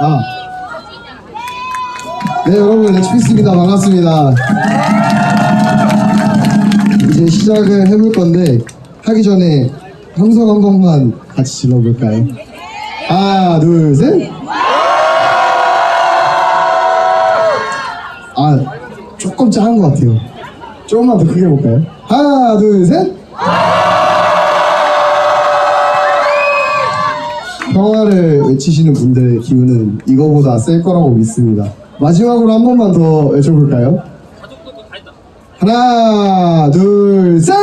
아. 네, 여러분, 엑스피스입니다. 반갑습니다. 이제 시작을 해볼 건데, 하기 전에 함성 한 번만 같이 질러볼까요? 하나, 둘, 셋! 아, 조금 작은 것 같아요. 조금만 더 크게 해볼까요? 하나, 둘, 셋! 평화를 외치시는 분들의 기운은 이거보다 셀 거라고 믿습니다. 마지막으로 한 번만 더 외쳐볼까요? 하나, 둘, 셋!